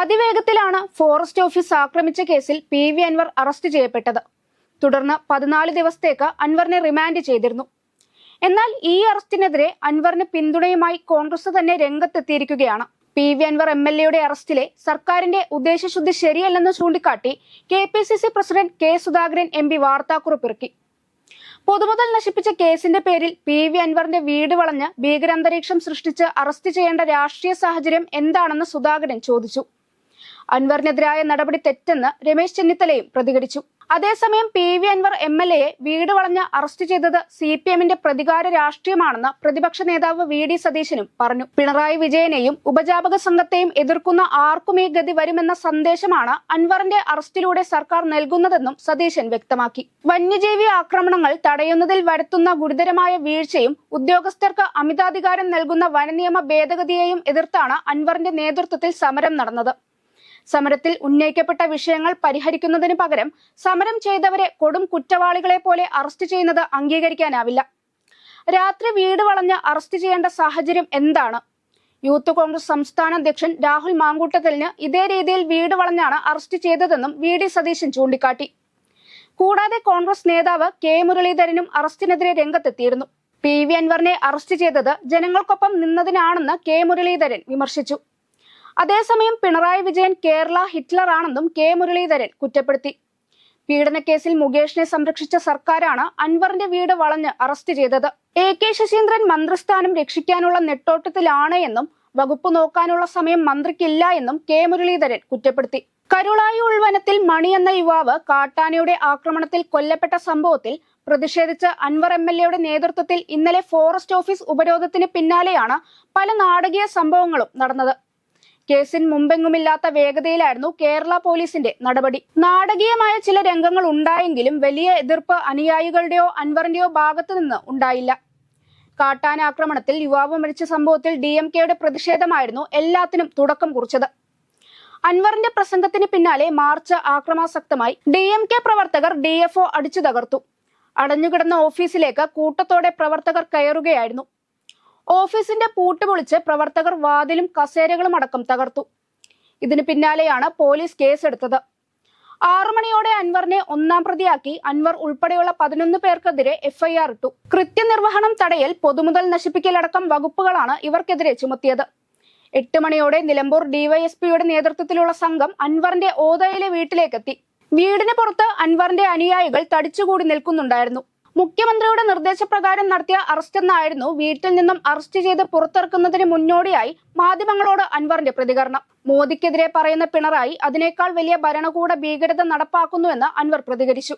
അതിവേഗത്തിലാണ് forest office ആക്രമിച്ച കേസിൽ P V Anwar arrest ചെയ്യപ്പെട്ടത്. തുടർന്ന് പതിനാല് ദിവസത്തേക്ക് അൻവറിനെ റിമാൻഡ് ചെയ്തിരുന്നു. എന്നാൽ ഈ അറസ്റ്റിനെതിരെ അൻവറിന് പിന്തുണയുമായി കോൺഗ്രസ് തന്നെ രംഗത്തെത്തിയിരിക്കുകയാണ്. P V Anvar M L എയുടെ അറസ്റ്റിലെ സർക്കാരിന്റെ ഉദ്ദേശശുദ്ധി ശരിയല്ലെന്ന് ചൂണ്ടിക്കാട്ടി K P C C president K Sudhakaran M P വാർത്താക്കുറിപ്പിറക്കി. പൊതുമുതൽ നശിപ്പിച്ച കേസിന്റെ പേരിൽ പി വി അൻവറിന്റെ വീട് വളഞ്ഞ് ഭീകരാന്തരീക്ഷം സൃഷ്ടിച്ച് അറസ്റ്റ് ചെയ്യേണ്ട രാഷ്ട്രീയ സാഹചര്യം എന്താണെന്ന് സുധാകരൻ ചോദിച്ചു. അൻവറിനെതിരായ നടപടി തെറ്റെന്ന് രമേശ് ചെന്നിത്തലയും പ്രതികരിച്ചു. അതേസമയം P V Anvar M L എയെ വീട് വളഞ്ഞ് അറസ്റ്റ് ചെയ്തത് സി പി എമ്മിന്റെ പ്രതികാര രാഷ്ട്രീയമാണെന്ന് പ്രതിപക്ഷ നേതാവ് വി ഡി സതീശനും പറഞ്ഞു. പിണറായി വിജയനെയും ഉപജാപക സംഘത്തെയും എതിർക്കുന്ന ആർക്കും ഈ ഗതി വരുമെന്ന സന്ദേശമാണ് അൻവറിന്റെ അറസ്റ്റിലൂടെ സർക്കാർ നൽകുന്നതെന്നും സതീശൻ വ്യക്തമാക്കി. വന്യജീവി ആക്രമണങ്ങൾ തടയുന്നതിൽ വരുത്തുന്ന ഗുരുതരമായ വീഴ്ചയും ഉദ്യോഗസ്ഥർക്ക് അമിതാധികാരം നൽകുന്ന വനനിയമ ഭേദഗതിയെയും എതിർത്താണ് അൻവറിന്റെ നേതൃത്വത്തിൽ സമരം നടന്നത്. സമരത്തിൽ ഉന്നയിക്കപ്പെട്ട വിഷയങ്ങൾ പരിഹരിക്കുന്നതിന് പകരം സമരം ചെയ്തവരെ കൊടും കുറ്റവാളികളെ പോലെ അറസ്റ്റ് ചെയ്യുന്നത് അംഗീകരിക്കാനാവില്ല. രാത്രി വീട് വളഞ്ഞ് അറസ്റ്റ് ചെയ്യേണ്ട സാഹചര്യം എന്താണ്? യൂത്ത് കോൺഗ്രസ് സംസ്ഥാന അധ്യക്ഷൻ രാഹുൽ മാങ്കൂട്ടത്തലിന് ഇതേ രീതിയിൽ വീട് വളഞ്ഞാണ് അറസ്റ്റ് ചെയ്തതെന്നും വി ഡി സതീശൻ ചൂണ്ടിക്കാട്ടി. കൂടാതെ കോൺഗ്രസ് നേതാവ് കെ മുരളീധരനും അറസ്റ്റിനെതിരെ രംഗത്തെത്തിയിരുന്നു. പി വി അൻവറിനെ അറസ്റ്റ് ചെയ്തത് ജനങ്ങൾക്കൊപ്പം നിന്നതിനാണെന്ന് കെ മുരളീധരൻ വിമർശിച്ചു. അതേസമയം പിണറായി വിജയൻ കേരള ഹിറ്റ്ലർ ആണെന്നും കെ മുരളീധരൻ കുറ്റപ്പെടുത്തി. പീഡനക്കേസിൽ മുകേഷിനെ സംരക്ഷിച്ച സർക്കാരാണ് അൻവറിന്റെ വീട് വളഞ്ഞ് അറസ്റ്റ് ചെയ്തത്. എ കെ ശശീന്ദ്രൻ മന്ത്രിസ്ഥാനം രക്ഷിക്കാനുള്ള നെട്ടോട്ടത്തിലാണ് എന്നും വകുപ്പ് നോക്കാനുള്ള സമയം മന്ത്രിക്കില്ല എന്നും കെ മുരളീധരൻ കുറ്റപ്പെടുത്തി. കരുളായി ഉൾവനത്തിൽ മണി എന്ന യുവാവ് കാട്ടാനയുടെ ആക്രമണത്തിൽ കൊല്ലപ്പെട്ട സംഭവത്തിൽ പ്രതിഷേധിച്ച് അൻവർ എം എൽ എയുടെ നേതൃത്വത്തിൽ ഇന്നലെ ഫോറസ്റ്റ് ഓഫീസ് ഉപരോധത്തിന് പിന്നാലെയാണ് പല നാടകീയ സംഭവങ്ങളും നടന്നത്. കേസിൽ മുമ്പെങ്ങുമില്ലാത്ത വേഗതയിലായിരുന്നു കേരള പോലീസിന്റെ നടപടി. നാടകീയമായ ചില രംഗങ്ങൾ ഉണ്ടായെങ്കിലും വലിയ എതിർപ്പ് അനുയായികളുടെയോ അൻവറിന്റെയോ ഭാഗത്തു നിന്ന് ഉണ്ടായില്ല. കാട്ടാന ആക്രമണത്തിൽ യുവാവ് മരിച്ച സംഭവത്തിൽ ഡി എം കെയുടെ പ്രതിഷേധമായിരുന്നു എല്ലാത്തിനും തുടക്കം കുറിച്ചത്. അൻവറിന്റെ പ്രസംഗത്തിന് പിന്നാലെ മാർച്ച് ആക്രമാസക്തമായി ഡി എം കെ പ്രവർത്തകർ ഡി എഫ് ഒ അടിച്ചു തകർത്തു അടഞ്ഞുകിടന്ന ഓഫീസിലേക്ക് കൂട്ടത്തോടെ പ്രവർത്തകർ കയറുകയായിരുന്നു. ഓഫീസിന്റെ പൂട്ട് പൊളിച്ച് പ്രവർത്തകർ വാതിലും കസേരകളും അടക്കം തകർത്തു. ഇതിന് പിന്നാലെയാണ് പോലീസ് കേസെടുത്തത്. ആറു മണിയോടെ അൻവറിനെ ഒന്നാം പ്രതിയാക്കി അൻവർ ഉൾപ്പെടെയുള്ള പതിനൊന്ന് പേർക്കെതിരെ എഫ്ഐആർ ഇട്ടു. കൃത്യനിർവഹണം തടയൽ പൊതുമുതൽ നശിപ്പിക്കലടക്കം വകുപ്പുകളാണ് ഇവർക്കെതിരെ ചുമത്തിയത്. എട്ട് മണിയോടെ നിലമ്പൂർ ഡിവൈഎസ്പിയുടെ നേതൃത്വത്തിലുള്ള സംഘം അൻവറിന്റെ ഓതയിലെ വീട്ടിലേക്കെത്തി. വീടിന് പുറത്ത് അൻവറിന്റെ അനുയായികൾ തടിച്ചുകൂടി നിൽക്കുന്നുണ്ടായിരുന്നു. മുഖ്യമന്ത്രിയുടെ നിർദ്ദേശപ്രകാരം നടത്തിയ അറസ്റ്റെന്നായിരുന്നു വീട്ടിൽ നിന്നും അറസ്റ്റ് ചെയ്ത് പുറത്തിറക്കുന്നതിന് മുന്നോടിയായി മാധ്യമങ്ങളോട് അൻവറിന്റെ പ്രതികരണം. മോദിക്കെതിരെ പറയുന്ന പിണറായി അതിനേക്കാൾ വലിയ ഭരണകൂട ഭീകരത നടപ്പാക്കുന്നുവെന്ന് അൻവർ പ്രതികരിച്ചു.